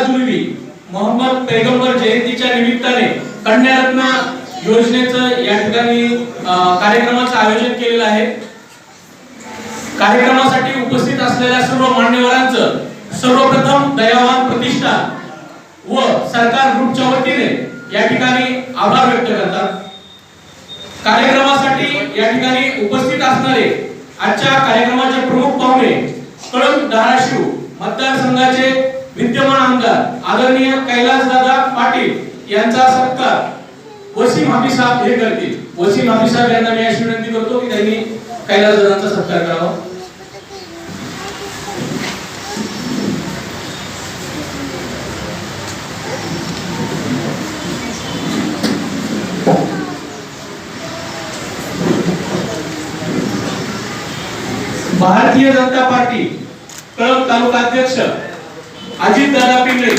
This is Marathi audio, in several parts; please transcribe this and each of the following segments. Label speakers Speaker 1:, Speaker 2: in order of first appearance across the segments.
Speaker 1: वर्षापूर्वी मोहम्मद पैगंबर जयंतीच्या निमित्ताने कन्यारत्न योजनेचं या ठिकाणी कार्यक्रमाचं आयोजन केलेलं आहे. कार्यक्रमासाठी उपस्थित असलेल्या सर्व मान्यवरांचं सर्वप्रथम दयावान प्रतिष्ठान व सरकार ग्रुपच्या वतीने या ठिकाणी आभार व्यक्त करतात. कार्यक्रमासाठी या ठिकाणी उपस्थित असणारे आजच्या कार्यक्रमाचे प्रमुख पाहुणे कळंब धाराशिव मतदारसंघाचे विद्यमान आमदार आदरणीय कैलासदादा पाटील यांचा सत्कार. वसीम हाफी साहेब हे करतील. वसीम हाफी साहेब यांना मी अशी विनंती करतो की त्यांनी कैलासदादांचा सत्कार करावा. भारतीय जनता पार्टी कळंब तालुका अध्यक्ष अजित दादा पिंगळे.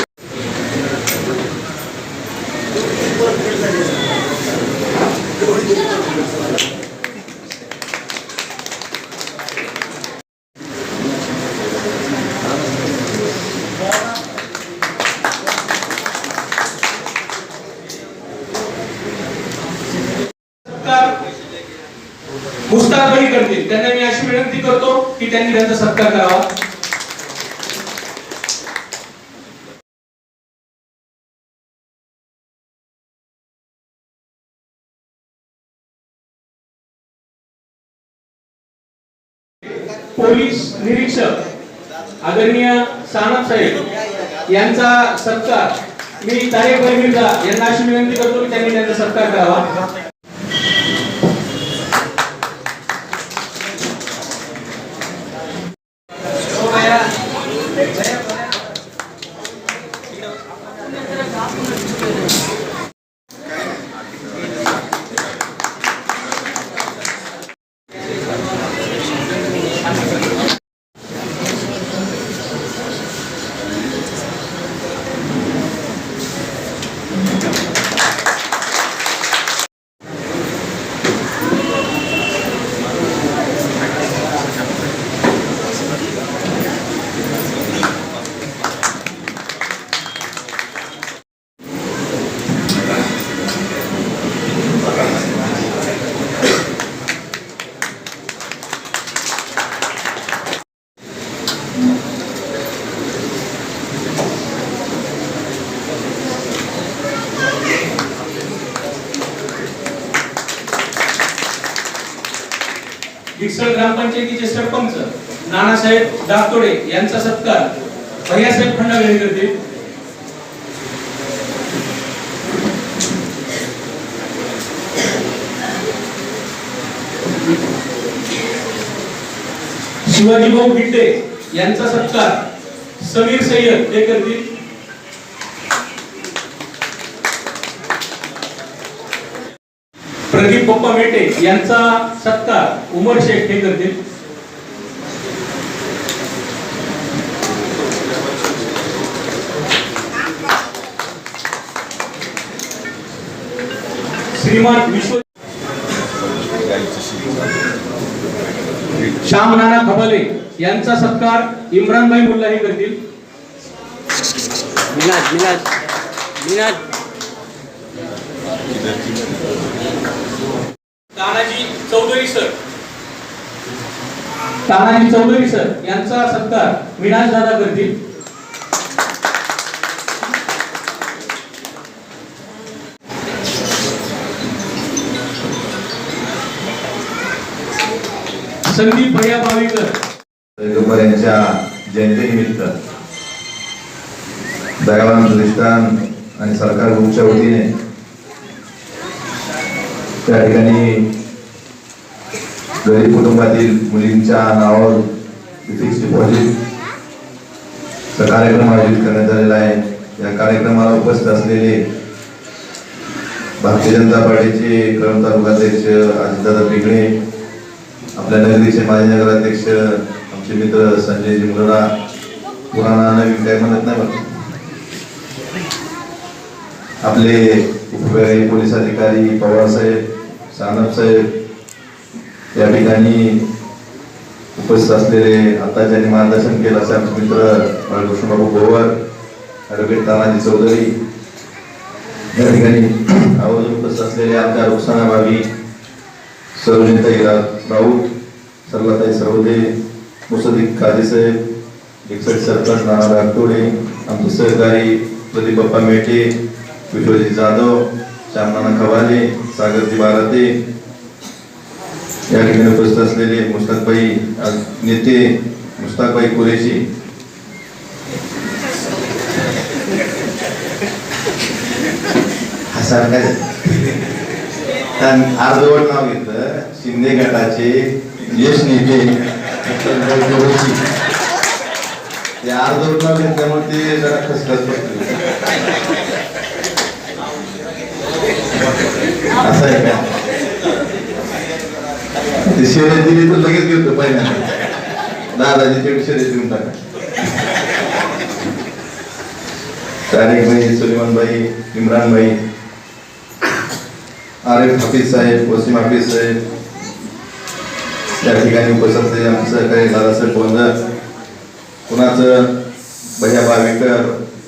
Speaker 1: सत्कार करतील. त्यांना मी अशी विनंती करतो की त्यांनी त्यांचा सत्कार करावा. पोलीस निरीक्षक आदरणीय सानप साहेब यांचा सत्कार मी तारेक भाई मिर्झा यांना अशी विनंती करतो की त्यांनी त्यांचा सत्कार करावा. बाळासाहेब दातोडे यांचा सत्कार. भैयासाहेब खंडागळे करतील. शिवाजी भाऊ गिड्डे यांचा सत्कार. समीर सय्यद हे करतील. प्रदीप पप्पा मेटे यांचा सत्कार. उमर शेख हे करतील. श्रीमान विश्व श्याम नाना खबाले यांचा सत्कार इम्रानभाई मुल्ला हे करतील. तानाजी चौधरी सर. तानाजी चौधरी सर यांचा सत्कार विनाश दादा करतील. संदीप भैया बावीकर
Speaker 2: यांच्या जयंतीनिमित्त दयाराम प्रतिष्ठान आणि सरकार ग्रुपच्या वतीने त्या ठिकाणी गरीब कुटुंबातील मुलींच्या नावावर फिक्स डिपॉझिटचा कार्यक्रम आयोजित करण्यात आलेला आहे. या कार्यक्रमाला उपस्थित असलेले भारतीय जनता पार्टीचे क्रम तालुकाध्यक्ष अजितदादा पिंगळे आपल्या नगरीचे माजी नगराध्यक्ष आमचे मित्र संजय मुलडा पुराणा नवीन काय म्हणत नाही आपले उपविभागीय पोलीस अधिकारी पवार साहेब सानप साहेब या ठिकाणी उपस्थित असलेले आता ज्यांनी मार्गदर्शन केलं असे आमचे मित्र बाळकृष्णबाबू गोवर ॲडव्होकेट तानाजी चौधरी या ठिकाणी आवर्जून उपस्थित असलेले आमच्या रुखसाना भावी सरोजिताई रा- राऊत सर्वताई सरवदे मुसदिक काझी साहेब एकसठ सरपंच नाना राठोडे आमचे सहकारी प्रदीप बाप्पा मेटे विश्वजित जाधव श्यामनाना खवाले सागरजी बाराते या ठिकाणी उपस्थित असलेले मुश्ताकबाई नेते मुश्ताकबाई कुरेशी. अर्धवट नाव घेतलं. शिंदे गटाचे यश नेते ते अर्धवट नाव घेतल्यामुळे ते जरा खसखस असं आहे का? ते शर्यत दिली तर लगेच घेतो पहिल्या दादाजी तेवढी शर्यत देऊन टाका. तारिक भाई सुलेमान भाई इम्रान भाई आरिफ हाफिज साहेब वसीम हाफिज साहेब या ठिकाणी उपस्थित असलेले आमचे सहकारी दादासाहेब बोंदर कुणाचं? भैया बावेकर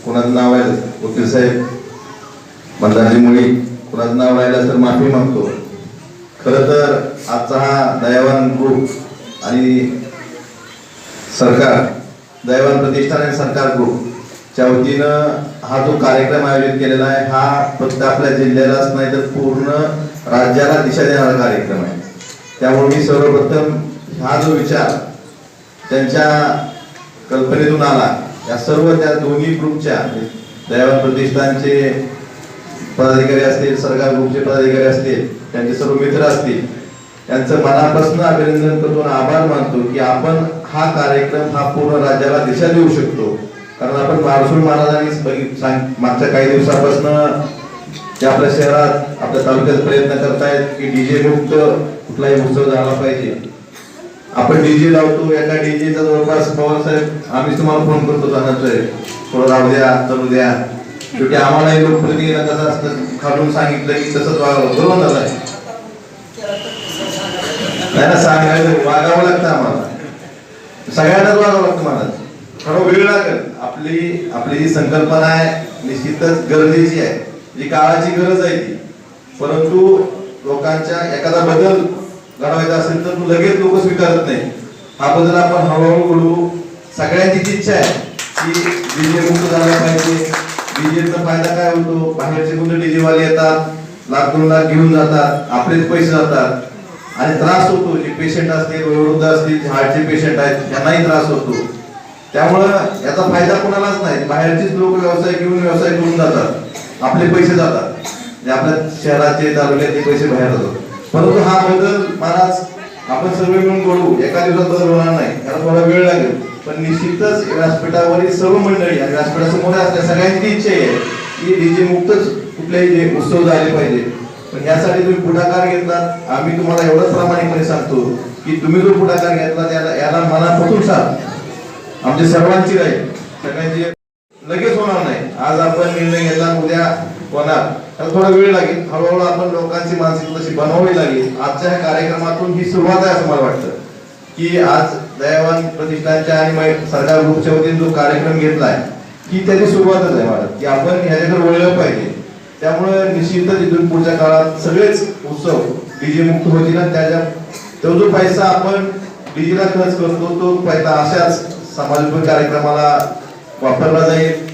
Speaker 2: कुणाचं नाव आहे? वकील साहेब मंदारजी मुळी कुणाचं नाव राहिलं तर माफी मागतो. खरं तर आजचा हा दयावान ग्रुप आणि सरकार दयावान प्रतिष्ठान आणि सरकार ग्रुपच्या वतीनं हा जो कार्यक्रम आयोजित केलेला आहे हा फक्त आपल्या जिल्ह्यालाच नाही तर पूर्ण राज्याला दिशा देणारा कार्यक्रम आहे. त्यामुळे मी सर्वप्रथम हा जो विचार त्यांच्या कल्पनेतून आला या सर्व त्या दोन्ही ग्रुपच्या म्हणजे दयावान प्रतिष्ठानचे पदाधिकारी असतील सरकार ग्रुपचे पदाधिकारी असतील त्यांचे सर्व मित्र असतील त्यांचं मनापासून अभिनंदन करून आभार मानतो की आपण हा कार्यक्रम हा पूर्ण राज्याला दिशा देऊ शकतो. कारण आपण मारसूळ महाराजांनी सांग- मागच्या काही दिवसापासून ते आपल्या शहरात आपल्या तालुक्यात प्रयत्न करतायत की डीजे मुक्त कुठलाही उत्सव झाला पाहिजे. आपण डीजे लावतो एका डीजेचा जवळपास पवार साहेब आम्ही तुम्हाला फोन करतो जाण्याचं थोडं राहू द्या चालू द्या. शेवटी आम्हालाही लोकप्रतिनिधीला कसं असतं खालून सांगितलं की तसंच वागावं बरोबर झालं नाही ना वागावं लागतं आम्हाला. सगळ्यांनाच वागावं लागतं मला. थोडा वेळ लागेल. आपली आपली जी संकल्पना आहे निश्चितच गरजेची आहे. जी काळाची गरज आहे ती. परंतु लोकांच्या एखादा बदल घडवायचा असेल तर तो लगेच लोक स्वीकारत नाही. हा बदल आपण हळूहळू घडवू सगळ्यांचीच इच्छा आहे की डीजे मुक्त झाला पाहिजे. डीजेचा फायदा काय होतो? बाहेरचे कोणते डीजेवाले येतात लाख दोन लाख घेऊन जातात आपलेच पैसे जातात. आणि त्रास होतो. जे पेशंट असतील वयोवृद्ध असतील जे हार्टचे पेशंट आहेत त्यांनाही त्रास होतो. त्यामुळं याचा फायदा कोणालाच नाही. बाहेरचेच लोक व्यवसाय घेऊन व्यवसाय करून जातात. आपले पैसे जातात. जे आपल्या शहराचे तालुक्यातले पैसे बाहेर जातात. परंतु हा बदल महाराज आपण सर्व मिळून करू एका दिवसात बदल होणार नाही. त्याला थोडा वेळ लागेल. पण निश्चितच व्यासपीठावरील सर्व मंडळी आणि व्यासपीठासमोर असल्या सगळ्यांची इच्छा आहे की डीजे मुक्तच कुठलेही उत्सव झाले पाहिजे. पण यासाठी तुम्ही पुढाकार घेतलात. आम्ही तुम्हाला एवढंच प्रामाणिकपणे सांगतो की तुम्ही जो पुढाकार घेतला त्याला याला मनापासून सांग आमची सर्वांची राहील सगळ्यांची लगेच होणार नाही. आज आपण निर्णय घेतला उद्या होणार. त्याला थोडा वेळ लागेल. हळूहळू आपण लोकांची मानसिकता तशी बनवावी लागेल. आजच्या ह्या कार्यक्रमातून ही सुरुवात आहे असं मला वाटतं. की आज दयावान प्रतिष्ठानच्या आणि सरकार ग्रुपच्या वतीने जो कार्यक्रम घेतला आहे ही त्याची सुरुवातच आहे मला की आपण ह्याच्याकडे वळलं पाहिजे. त्यामुळे निश्चितच इथून पुढच्या काळात सगळेच उत्सव डीजे मुक्त होतील आणि त्याच्या तो जो पैसा आपण डीजेला खर्च करतो तो पैसा अशाच समाजोपयोगी कार्यक्रमाला वापरला जाईल.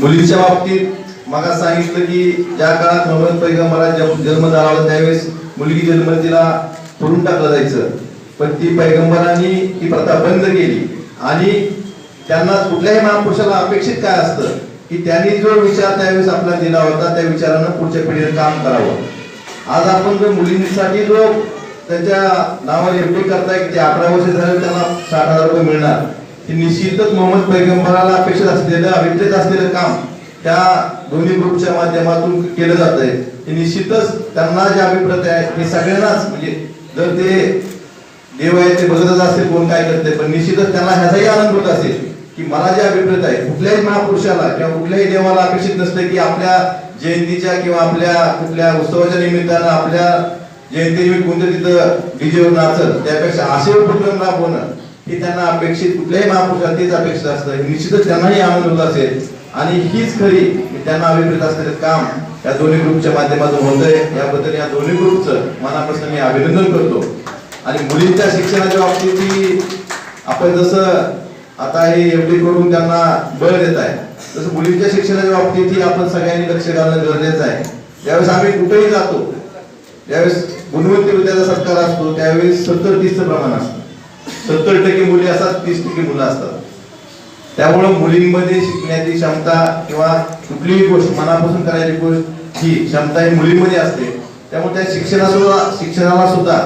Speaker 2: मुलींच्या बाबतीत मला सांगितलं की ज्या काळात मोहम्मद पैगंबरा जन्म जन्म झाला होता त्यावेळेस मुलगी जन्म तिला करून टाकलं जायचं. पण ती पैगंबरांनी ती प्रथा बंद केली. आणि त्यांना कुठल्याही महापुरुषाला अपेक्षित काय असतं की त्यांनी जो विचार त्यावेळेस आपल्याला दिला होता त्या विचारानं पुढच्या पिढीने काम करावं. आज आपण जर मुलींसाठी जो त्याच्या नावावर एफडी करताय की ते अकरा वर्ष झाले त्यांना साठ हजार रुपये मिळणार. हे निश्चितच मोहम्मद पैगंबराला अपेक्षित असलेलं अभिप्रेत असलेलं काम त्या दोन्ही ग्रुपच्या माध्यमातून केलं जात आहे हे निश्चितच त्यांना जे अभिप्रेत आहे हे सगळ्यांनाच म्हणजे जर ते देव आहे ते बघतच असेल कोण काय करते पण निश्चितच त्यांना ह्याचाही आनंद होत असेल की मला जे अभिप्रेत आहे कुठल्याही महापुरुषाला किंवा कुठल्याही देवाला अपेक्षित नसते की आपल्या जयंतीच्या किंवा आपल्या कुठल्या उत्सवाच्या निमित्तानं आपल्या जयंती कोणतं तिथं डीजेवर नाचत त्यापेक्षा असे उपक्रम राबवणं हे त्यांना अपेक्षित कुठल्याही महापुरुषाला तेच अपेक्षित असतं. निश्चितच त्यांनाही आनंद होत असेल. आणि हीच खरी त्यांना अभिप्रेत असलेलं काम या दोन्ही ग्रुपच्या माध्यमातून होतंय. याबद्दल या दोन्ही ग्रुपचं मनापासून मी अभिनंदन करतो. आणि मुलींच्या शिक्षणाच्या बाबतीत ही आपण जसं आता हे एवढी करून त्यांना बळ देत आहे तसं मुलींच्या शिक्षणाच्या बाबतीत आपण सगळ्यांनी लक्ष घालणं गरजेचं आहे. ज्यावेळेस आम्ही कुठेही जातो ज्यावेळेस गुणवंत विद्याचा सत्कार असतो त्यावेळेस सत्तर तीसचं प्रमाण असतं. सत्तर टक्के मुली असतात तीस टक्के मुलं असतात. त्यामुळं मुलींमध्ये शिकण्याची क्षमता किंवा कुठलीही गोष्ट मनापासून करायची गोष्ट ही क्षमता ही मुलींमध्ये असते. त्यामुळे त्या शिक्षणासुद्धा शिक्षणाला सुद्धा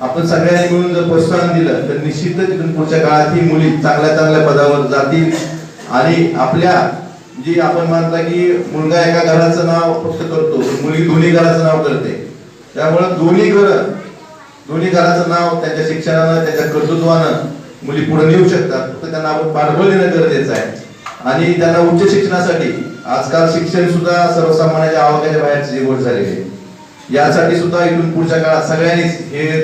Speaker 2: आपण सगळ्यांनी मिळून जर प्रोत्साहन दिलं तर निश्चितच इथून पुढच्या काळात ही मुली चांगल्या चांगल्या पदावर जातील आणि आपल्या जी आपण म्हणता की मुलगा एका घराचं नाव फक्त करतो मुलगी दोन्ही घराचं नाव करते. त्यामुळं दोन्ही घर दोन्ही घराचं नाव त्याच्या शिक्षणानं त्याच्या कर्तृत्वानं मुली पुढे नेऊ शकतात. फक्त त्यांना आपण पाठबळ देणं गरजेचं आहे. आणि त्यांना उच्च शिक्षणासाठी आजकाल शिक्षण सुद्धा सर्वसामान्याच्या आवाक्याच्या बाहेरची गोष्ट झालेली आहे. यासाठी सुद्धा इथून पुढच्या काळात सगळ्यांनीच हे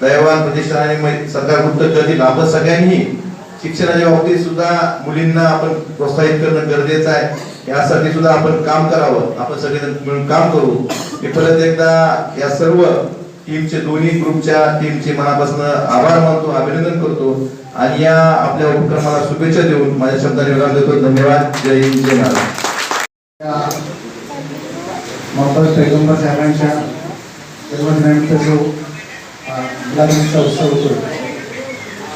Speaker 2: दैवान प्रतिष्ठान आणि सरकार गुप्त करतील. आपण सगळ्यांनी शिक्षणाच्या बाबतीत सुद्धा मुलींना आपण प्रोत्साहित करणं गरजेचं आहे. यासाठी सुद्धा आपण काम करावं. आपण सगळेजण मिळून काम करू. मी परत एकदा या सर्व टीमचे दोन्ही ग्रुपच्या टीमचे मनापासून आभार मानतो अभिनंदन करतो. आणि या आपल्या उपक्रमाला शुभेच्छा देऊन माझ्या शब्दाने विराम देतो. धन्यवाद. जय हिंद जय महाराज
Speaker 3: मोहम्मद पैगंबर साहेबांच्या जन्मदिनानिमित्त जो अ, मुलाखतीचा उत्सव होतो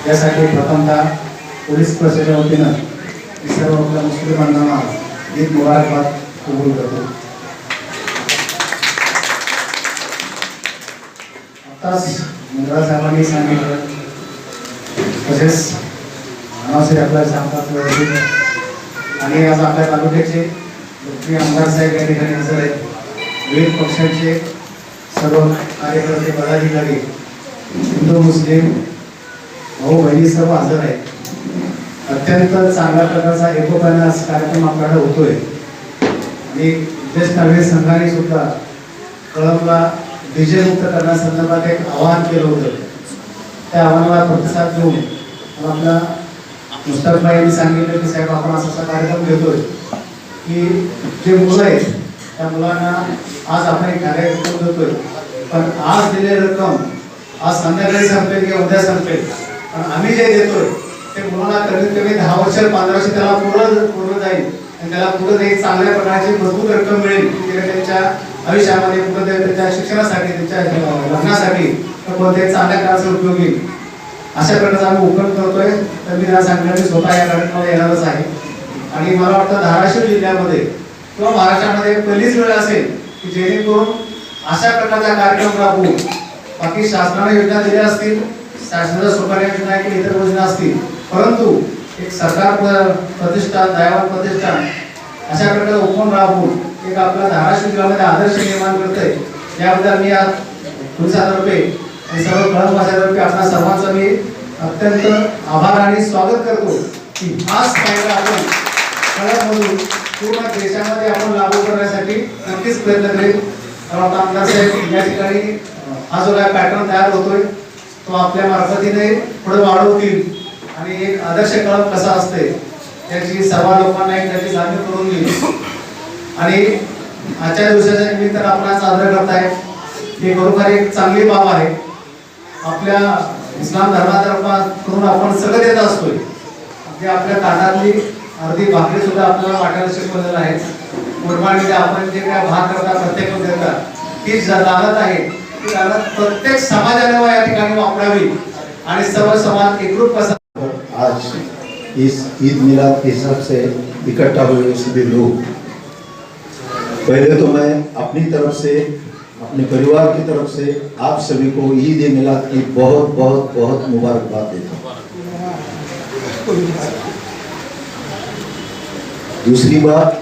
Speaker 3: यासाठी प्रथमतः पोलीस प्रशासनाच्या वतीनं मी सर्व आपल्या मुस्लिम बांधवांना एक मुबारकबाद कबूल करतो. आत्ताच मुंद्रा साहेबांनी सांगितलं तसेच नावसे आपल्या सांगतात आणि आज आपल्या तालुक्याचे लोकप्रिय आमदार साहेब या ठिकाणी हजर आहेत. विविध पक्षांचे सर्व कार्यकर्ते पदाधिकारी हिंदू मुस्लिम भाऊ बहिणी सर्व हजर आहेत. अत्यंत चांगल्या प्रकारचा एकोप्याने आज कार्यक्रम आपल्याकडे होतोय. आणि देश काँग्रेस संघाने सुद्धा कळमला डीजे मुक्त करण्यासंदर्भात एक आवाहन केलं होतं. त्या आव्हानाला प्रतिसाद देऊन मला आपल्या यांनी सांगितलं की साहेब आपण असा असा कार्यक्रम घेतोय. की जे मुलं आहेत त्या मुलांना आज आपण एक कार्यक्रम देतोय. पण आज दिलेली रक्कम आज संध्याकाळी संपेल किंवा उद्या संपेल. पण आम्ही जे देतोय ते मुलांना कमीत कमी दहा वर्ष पंधरा वर्ष त्याला पूर्ण पूर्ण जाईल. आणि त्याला पुढे एक चांगल्या प्रकारची मजबूत रक्कम मिळेल. की त्यांच्या आयुष्यामध्ये पुढे ते त्यांच्या शिक्षणासाठी त्यांच्या लग्नासाठी कोणत्याही चांगल्या काळाचा उपयोग येईल. अशा प्रकारचा आम्ही उपक्रम करतोय. तर मी या सांगण्याची स्वतः या कार्यक्रमाला येणारच आहे. आणि मला वाटतं धाराशिव जिल्ह्यामध्ये किंवा महाराष्ट्रामध्ये एक पहिलीच वेळ असेल की जेणेकरून अशा प्रकारचा कार्यक्रम राबवून बाकी शासनाने योजना दिल्या असतील शासनाच्या सुपारी योजना किंवा इतर योजना असतील परंतु एक सरकार प्र- प्रतिष्ठान दयावान प्रतिष्ठान अशा प्रकारचा उपक्रम राबवून एक आपल्या धाराशिव जिल्ह्यामध्ये आदर्श निर्माण करतोय याबद्दल मी आज पोलिसातर्फे आणि सर्व कळमवाशातर्फे आपल्या सर्वांचं मी अत्यंत आभार आणि स्वागत करतो की हाच कायदा आपण कळममधून पूर्ण देशामध्ये आपण लागू करण्यासाठी नक्कीच प्रयत्न करेल तर आता आमदार साहेब या ठिकाणी हा जो काय पॅटर्न तयार होतोय तो आपल्या मार्फतीने पुढे वाढवतील. आणि एक आदर्श कळम कसा असते त्याची सर्व लोकांना एक त्याची जाणीव करून दिली आणि आजच्या दिवसाच्या निमित्तानं आपण आज साजरा करताय. ही खरोखर एक चांगली बाब आहे. आपल्या इस्लाम धर्मातर्फाकडून आपण सगळं देत असतोय. अगदी आपल्या ताटातली अर्धी भाकरी सुद्धा आपल्याला वाटायला शिकवलेलं आहे. कुर्बानीमध्ये आपण जे काय भाग करता प्रत्येक देतात. तीच लागत आहे. ती लागत प्रत्येक समाजाने या ठिकाणी वापरावी. आणि सर्व समाज एकरूप कसा
Speaker 4: आज इस ईद मिलाद के हिसाब से इकट्ठा हुए सभी लोग पहले तो मैं अपनी तरफ से अपने परिवार की तरफ़ से आप सभी को ईद मिलाद की बहुत बहुत बहुत मुबारकबाद देता हूँ। दूसरी बात,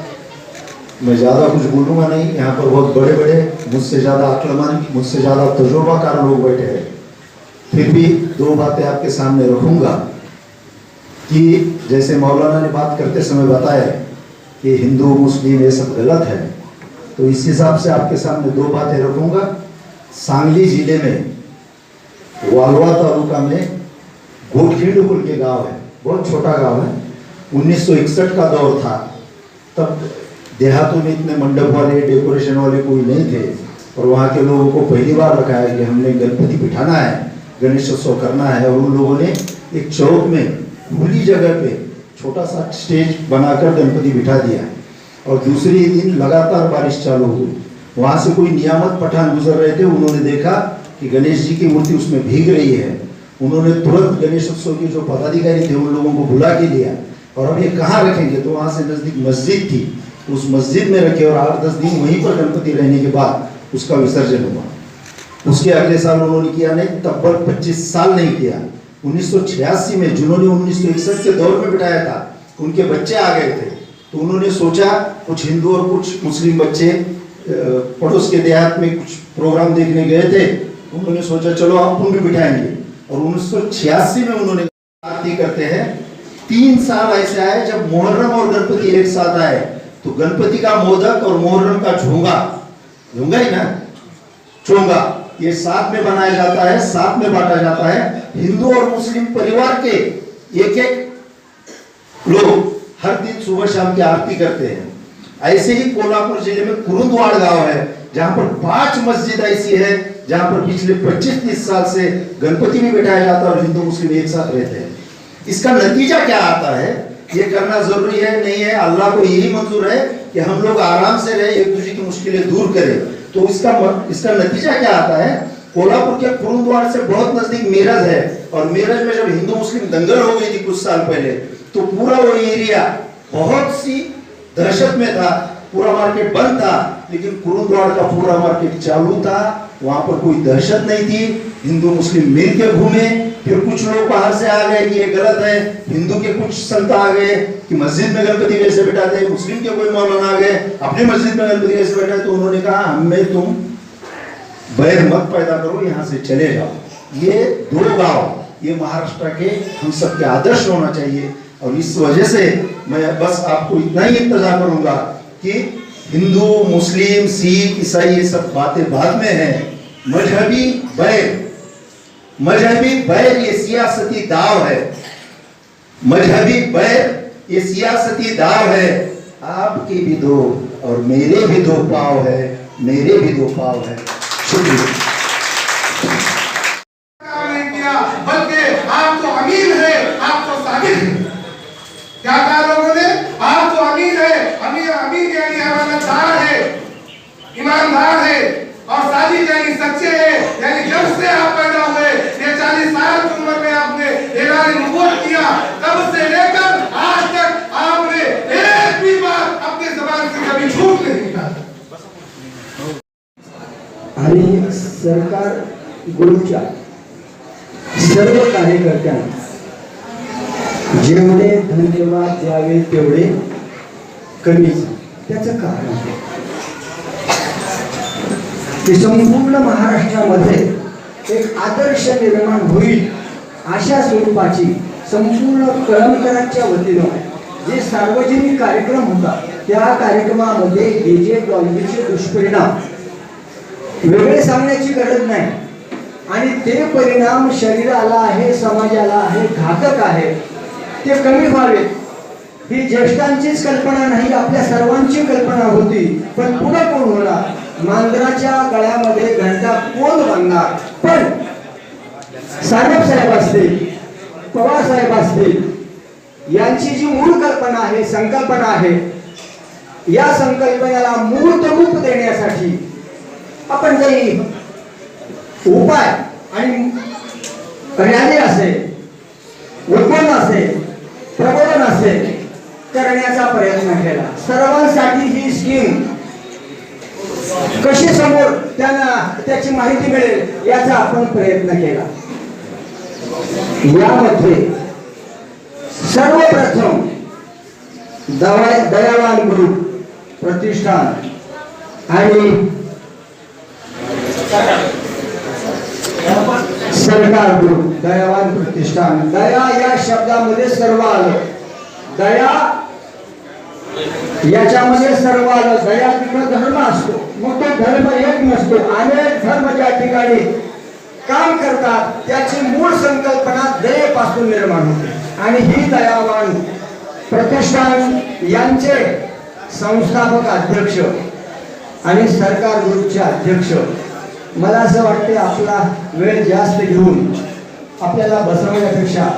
Speaker 4: मैं ज़्यादा कुछ बोलूँगा नहीं, यहाँ पर बहुत बड़े बड़े मुझसे ज़्यादा अक्लमंद, मुझसे ज़्यादा तजुर्बाकार लोग बैठे हैं। फिर भी दो बातें आपके सामने रखूँगा कि जैसे मौलाना ने बात करते समय बताया कि हिंदू, मुस्लिम, ये सब गलत है। तो इस हिसाब से आपके सामने दो बातें रखूँगा। सांगली ज़िले में वालवा तालुका में गोठखेड़ बोल के गाँव है, बहुत छोटा गाँव है। 1961 का दौर था, तब देहातों में इतने मंडप वाले, डेकोरेशन वाले कोई नहीं थे। और वहाँ के लोगों को पहली बार रखाया कि हमने गणपति बिठाना है गणेश उत्सव करना है। और उन लोगों ने एक चौक में खुली जगह पे छोटा सा स्टेज बनाकर गणपति बिठा दिया। और दूसरे दिन लगातार बारिश चालू हुई वहाँ से कोई नियामत पठान गुजर रहे थे, उन्होंने देखा कि गणेश जी की मूर्ति उसमें भीग रही है। उन्होंने तुरंत गणेश उत्सव के जो पदाधिकारी थे, उन लोगों को बुला के लिया और अब ये कहाँ रखेंगे? तो वहाँ से नज़दीक मस्जिद थी। उस मस्जिद में रखे और आठ दस दिन वहीं पर गणपति रहने के बाद उसका विसर्जन हुआ। उसके अगले साल उन्होंने किया नहीं तब्बल 25 साल नहीं किया। 1986 में जिन्होंने 1961 के दौर में बिठाया था, उनके बच्चे आ गए थे। तो उन्होंने सोचा, कुछ हिंदू और कुछ मुस्लिम बच्चे पड़ोस के देहात में कुछ प्रोग्राम देखने गए थे, उन्होंने सोचा, चलो अपन भी बिठाएँगे। और उन्नीस सौ छियासी में उन्होंने आरती करते हैं। तीन साल ऐसे आए, जब मोहर्रम और गणपति एक साथ आए तो गणपति का मोदक और मोहर्रम का झोंगा झोंगा ही ना? चोंगा, ये साथ में बनाया जाता है, साथ में बांटा जाता है। हिंदू और मुस्लिम परिवार के एक एक लोग हर दिन सुबह शाम की आरती करते हैं। ऐसे ही कोल्हापुर ज़िले में कुरुंदवाड़ गाँव है, जहाँ पर पाँच मस्जिद ऐसी है, जहाँ पर पिछले 25-30 साल से गणपति भी बैठाया जाता है और हिंदू मुस्लिम एक साथ रहते हैं। इसका नतीजा क्या आता है? ये करना ज़रूरी है, नहीं है? अल्लाह को यही मंजूर है कि हम लोग आराम से रहे, एक दूसरे की मुश्किलें दूर करें। तो इसका इसका नतीजा क्या आता है? कोल्हापुर के कुरुद्वार से बहुत नज़दीक मेरठ है, और मेरठ में जब हिंदू मुस्लिम दंगल हो गई थी कुछ साल पहले तो पूरा वो एरिया बहुत सी दहशत में था, पूरा मार्केट बंद था, लेकिन कुरुंदवाड़ का पूरा मार्केट चालू था, वहाँ पर कोई दहशत नहीं थी। हिंदू मुस्लिम मिल के घूमे, फिर कुछ लोग बाहर से आ गए ये गलत है। हिंदू के कुछ संत आ गए कि मस्जिद में गणपति कैसे बैठाते मुस्लिम के कोई मौलाना आ गए, अपनी मस्जिद में गणपति कैसे बैठाते तो उन्होंने कहा, हमें तुम बैर मत पैदा करो, यहाँ से चले जाओ। ये दो गाँव, ये महाराष्ट्र के हम सबके आदर्श होना चाहिए। और इस वजह से मैं बस आपको इतना ही इंतज़ार करूँगा कि हिंदू, मुस्लिम, सिख, ईसाई, ये सब बातें बाद में हैं। मजहबी बैर मजहबी बैर ये सियासती दाव है। मजहबी बैर ये सियासती दाव है। आपके भी दो और मेरे भी दो पाव है, मेरे भी दो पाव है। शुक्रिया।
Speaker 5: सरकार गुरुच्या सर्व कार्यकर्त्यांना जेवढे धन्यवाद द्यावे तेवढे कमीच त्याचं कारण आहे. की संपूर्ण महाराष्ट्रामध्ये एक आदर्श निर्माण होईल अशा स्वरूपाची संपूर्ण कळमकरांच्या वतीनं जे सार्वजनिक कार्यक्रम होता त्या कार्यक्रमामध्ये डीजे डॉल्बीचे दुष्परिणाम वेगळे सांगण्याची गरज नाही. आणि ते परिणाम शरीराला आहे समाजाला आहे घातक आहे ते कमी व्हावेत. ही ज्येष्ठांचीच कल्पना नाही आपल्या सर्वांची कल्पना होती. पण पुढे कोण होणार? मांजराच्या गळ्यामध्ये घंटा कोण बांधणार? पण साहेब साहेब असतील पवार साहेब असतील यांची जी मूळ कल्पना आहे संकल्पना आहे या संकल्पनेला मूर्त रूप देण्यासाठी आपण काही उपाय आणि रॅली असेल उद्बोधन असेल प्रबोधन असेल करण्याचा प्रयत्न केला. सर्वांसाठी ही स्कीम कशी समोर त्यांना त्याची माहिती मिळेल याचा आपण प्रयत्न केला. यामध्ये सर्वप्रथम दवा दयावान ग्रुप प्रतिष्ठान आणि सरकार ग्रुप दयावान प्रतिष्ठान. दया या शब्दामध्ये सर्व आलं. दया याच्यामध्ये सर्व आलं. दया तिकडं धर्म असतो. मग तो धर्म एक नसतो. अनेक धर्म ज्या ठिकाणी काम करतात त्याची मूळ संकल्पना दयेपासून निर्माण होते. आणि ही दयावान प्रतिष्ठान यांचे संस्थापक अध्यक्ष आणि सरकार ग्रुपचे अध्यक्ष मला असं वाटते आपला वेळ जास्त घेऊन आपल्याला बसवण्यापेक्षा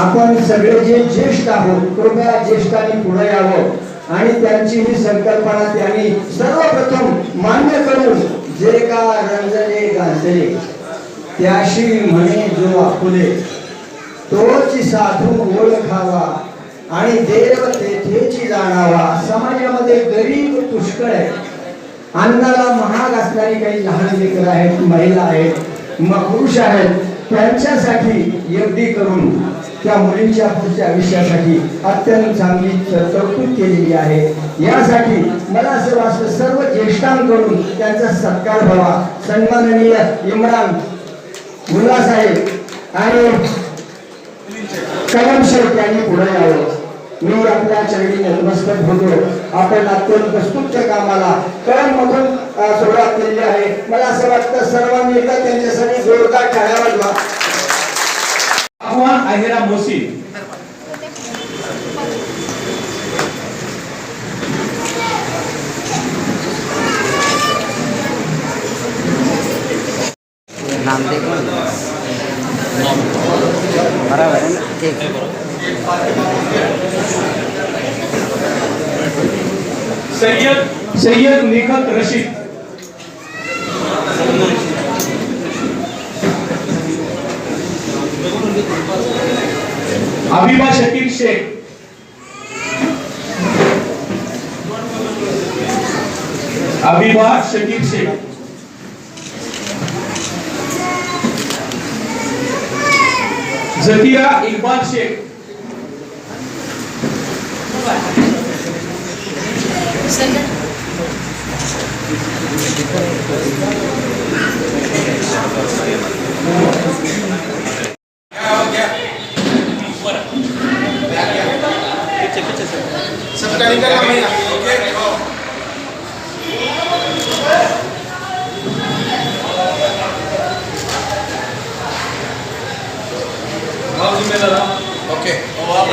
Speaker 5: आपण सगळे जे ज्येष्ठ आहोत कृपया ज्येष्ठांनी पुढे यावं आणि त्यांची ही संकल्पना त्यांनी सर्वप्रथम मान्य करून जे का रंजले गाजले त्याशी म्हणे जो आपुले तोच साधू ओळखावा आणि देव तेथेची जाणावा. समाजामध्ये गरीब पुष्कळ आहे. अन्नाला महाग असणारी काही लहान लेकर आहेत महिला आहेत मग पुरुष आहेत त्यांच्यासाठी एफडी करून त्या मुलींच्या पुढच्या आयुष्यासाठी अत्यंत चांगली तरतूद केलेली आहे. यासाठी मला असं वाटतं सर्व ज्येष्ठांकडून त्यांचा सत्कार व्हावा. सन्माननीय इम्रान गुल्हासाहेब आणि कलम शेख यांनी पुढे यावं. मी आपल्या चरणी नतमस्तक होतो. आपण अत्यंत स्तुत्य कामाला कलम मधून अ, सुरुवात केलेली आहे. मला असं वाटतं सर्वांनी एकदा त्यांच्यासाठी जोरदार टाळ्या वाजवा.
Speaker 1: आव्हान आहेरा मोसी?
Speaker 6: नाम देख बराबर है ना? ठीक.
Speaker 1: Syed Syed Nikhat Rashid. अबिबा Shakeel Shaikh. अबिबा Shakeel Shaikh. Zakia Iqbal Shaikh. Oke. oke, oke.